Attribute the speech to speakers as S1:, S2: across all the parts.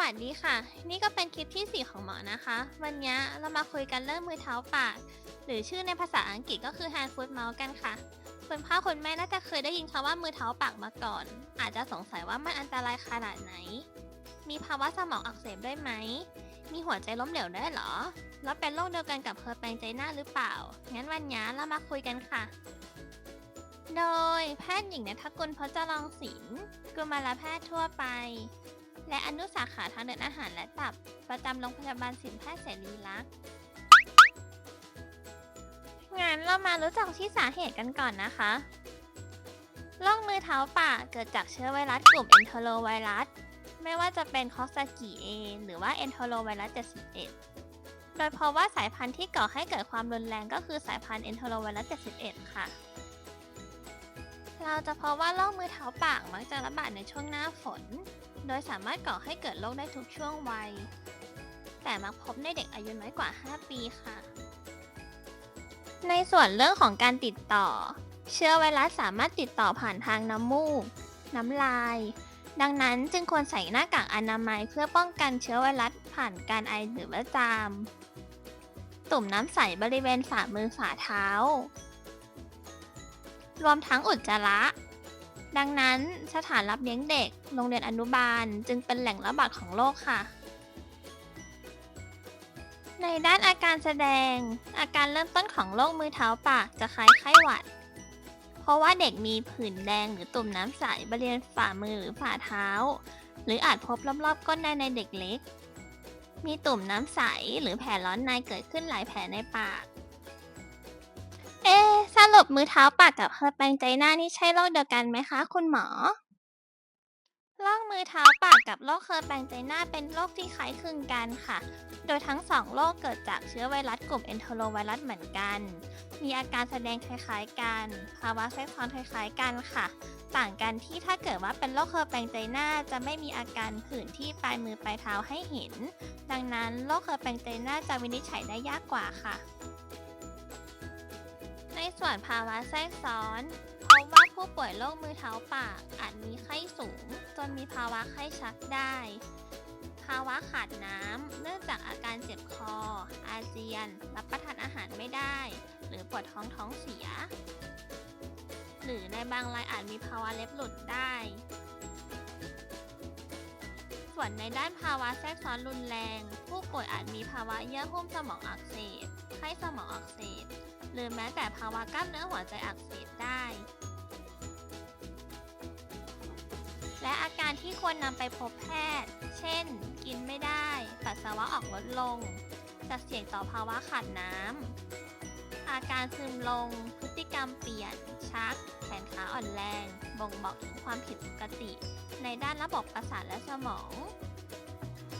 S1: วัสดีค่ะ นี่ก็เป็นคลิปที่ 4 ของหมอนะคะ วันนี้เรามาคุยกันเรื่องมือเท้าปาก หรือชื่อในภาษาอังกฤษก็คือ hand foot mouth กันค่ะคุณพ่อคุณแม่น่าจะเคยได้ยินคำว่ามือเท้าปากมาก่อน อาจจะสงสัยว่ามันอันตรายขนาดไหน มีภาวะสมองอักเสบด้วยไหม มีหัวใจล้มเหลวได้เหรอ แล้วเป็นโรคเดียวกันกับเพอร์แปงใจหน้าหรือเปล่า งั้นวันนี้เรามาคุยกันค่ะ โดยแพทย์หญิงนัทกุลพจรองศิลป์กุมารแพทย์ทั่วไป และอนุสาขาทางเดินอาหารและตับ ประจำโรงพยาบาลสินแพทย์เสรีรักษ์งั้นเรามารู้จักที่สาเหตุกันก่อนนะคะโรคมือเท้าปากเกิดจากเชื้อไวรัสกลุ่ม e n t e r o ไวรัส ไม่ว่าจะเป็นคอสกิเอหรือว่า e n t e r o ไวรัส 71 โดยเพราะว่าสายพันธุ์ที่ก่อให้เกิดความรุนแรงก็คือสายพันธุ์ e n t e r o ไวรัส 71 ค่ะ เราจะพบว่าโรคมือเท้าปากมักจะระบาดในช่วงหน้าฝน โดยสามารถก่อให้เกิดโรคได้ทุกช่วงวัย แต่มักพบในเด็กอายุน้อยกว่า 5 ปีค่ะ ในส่วนเรื่องของการติดต่อ เชื้อไวรัสสามารถติดต่อผ่านทางน้ำมูก น้ำลาย ดังนั้นจึงควรใส่หน้ากากอนามัยเพื่อป้องกันเชื้อไวรัสผ่านการไอหรือว่าจาม ตุ่มน้ำใสบริเวณฝ่ามือฝ่าเท้า รวมทั้งอุจจาระ ดังนั้นสถานรับเลี้ยงเด็ก โรงเรียนอนุบาลจึงเป็นแหล่งระบาดของโรคค่ะ ในด้านอาการแสดง อาการเริ่มต้นของโรคมือเท้าปากจะคล้ายไข้หวัด เพราะว่าเด็กมีผื่นแดงหรือตุ่มน้ำใสบริเวณฝ่ามือหรือฝ่าเท้า หรืออาจพบรอบๆก้นได้ในเด็กเล็ก มีตุ่มน้ำใสหรือแผลร้อนในเกิดขึ้นหลายแผลในปาก เอ๊ะสรุปมือเท้าปากกับเฮอร์แปงใจหน้านี่ใช่โรคเดียวกันไหมคะ คุณหมอโรคมือเท้าปากกับโรคเฮอร์แปงใจหน้าเป็นโรคที่คล้ายคลึงกันค่ะ โดยทั้งสองโรคเกิดจากเชื้อไวรัสกลุ่ม e n t e r o ไวรัสเหมือนกัน มีอาการแสดงคล้ายๆกัน ภาวะแทรกซ้อนคล้ายๆกันค่ะ ต่างกันที่ถ้าเกิดว่าเป็นโรคเฮอร์แปงใจหน้าจะไม่มีอาการผื่นที่ปลายมือปลายเท้าให้เห็น ดังนั้นโรคเฮอร์แปงใจหน้าจะวินิจฉัยได้ยากกว่าค่ะ ในส่วนภาวะแทรกซ้อนพบว่าผู้ป่วยโรคมือเท้าปากอาจมีไข้สูง จนมีภาวะไข้ชักได้ ภาวะขาดน้ำเนื่องจากอาการเจ็บคอ อาเจียน รับประทานอาหารไม่ได้ หรือปวดท้องท้องเสีย หรือในบางรายอาจมีภาวะเล็บหลุดได้ ส่วนในด้านภาวะแทรกซ้อนรุนแรง ผู้ป่วยอาจมีภาวะเยื่อหุ้มสมองอักเสบ ไข้สมองอักเสบ หรือแม้แต่ภาวะกล้ามเนื้อหัวใจอักเสบได้ และอาการที่ควรนำไปพบแพทย์ เช่น กินไม่ได้ ปัสสาวะออกลดลงจะเสี่ยงต่อภาวะขาดน้ำ อาการซึมลง พฤติกรรมเปลี่ยน ชัก แขนขาอ่อนแรง บ่งบอกถึงความผิดปกติ ในด้านระบบประสาทและสมอง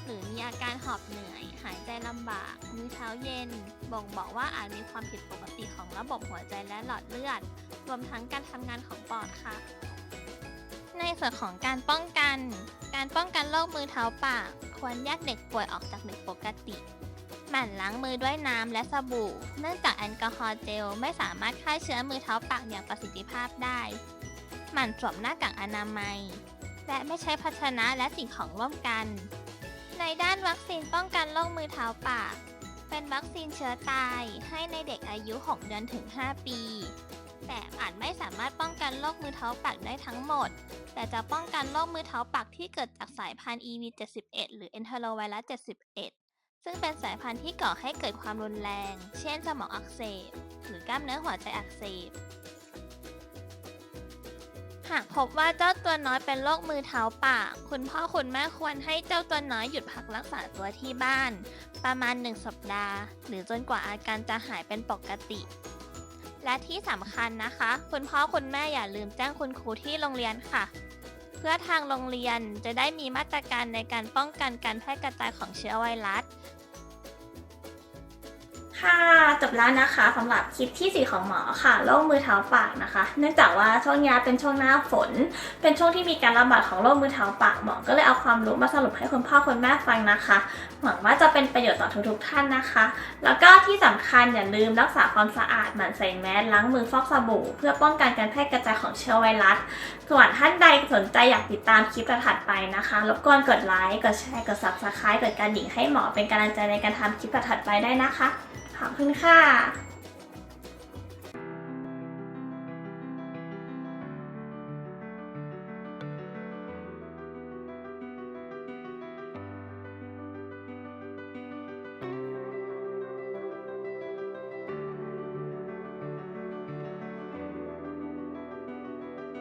S1: หรือมีอาการหอบเหนื่อย หายใจลำบาก มือเท้าเย็น บ่งบอกว่าอาจมีความผิดปกติของระบบหัวใจและหลอดเลือด รวมทั้งการทำงานของปอดค่ะ ในส่วนของการป้องกัน การป้องกันโรคมือเท้าปาก ควรแยกเด็กป่วยออกจากเด็กปกติหมั่นล้างมือด้วยน้ำและสบู่ เนื่องจากแอลกอฮอล์เจลไม่สามารถฆ่าเชื้อมือเท้าปากอย่างประสิทธิภาพได้ หมั่นสวมหน้ากากอนามัย และไม่ใช้ภาชนะและสิ่งของร่วมกัน ในด้านวัคซีนป้องกันโรคมือเท้าปาก เป็นวัคซีนเชื้อตายให้ในเด็กอายุ 6 เดือนถึง 5 ปี แต่อาจไม่สามารถป้องกันโรคมือเท้าปากได้ทั้งหมด แต่จะป้องกันโรคมือเท้าปากที่เกิดจากสายพันธุ์ EV71 หรือ Enterovirus 71 ซึ่งเป็นสายพันธุ์ที่ก่อให้เกิดความรุนแรง เช่นสมองอักเสบ หรือกล้ามเนื้อหัวใจอักเสบากพบว่าเจ้าตัวน้อยเป็นโรคมือเท้าปาก คุณพ่อคุณแม่ควรให้เจ้าตัวน้อยหยุดพักรักษาตัวที่บ้าน ประมาณ 1 สัปดาห์ หรือจนกว่าอาการจะหายเป็นปกติ และที่สำคัญนะคะ คุณพ่อคุณแม่อย่าลืมแจ้งคุณครูที่โรงเรียนค่ะ เพื่อทางโรงเรียนจะได้มีมาตรการในการป้องกันการแพร่กระจายของเชื้อไวรัส
S2: ค่ะจบแล้วนะคะสำหรับคลิปที่ 4 ของหมอค่ะโรคมือเท้าปากนะคะ เนื่องจากว่าช่วงนี้เป็นช่วงหน้าฝน เป็นช่วงที่มีการระบาดของโรคมือเท้าปากหมอก็เลยเอาความรู้มาสรุปให้คุณพ่อคุณแม่ฟังนะคะ หวังว่าจะเป็นประโยชน์ต่อทุกๆท่านนะคะ แล้วก็ที่สำคัญอย่าลืมรักษาความสะอาดหมั่นใส่แมสล้างมือฟอกสบู่ เพื่อป้องกันการแพร่กระจายของเชื้อไวรัสส่วนท่านใดสนใจอยากติดตามคลิปถัดไปนะคะรบกวนกดไลค์กดแชร์กด subscribe กดกระดิ่งให้หมอเป็นกำลังใจในการทำคลิปถัดไปได้นะคะ ขอบคุณค่ะ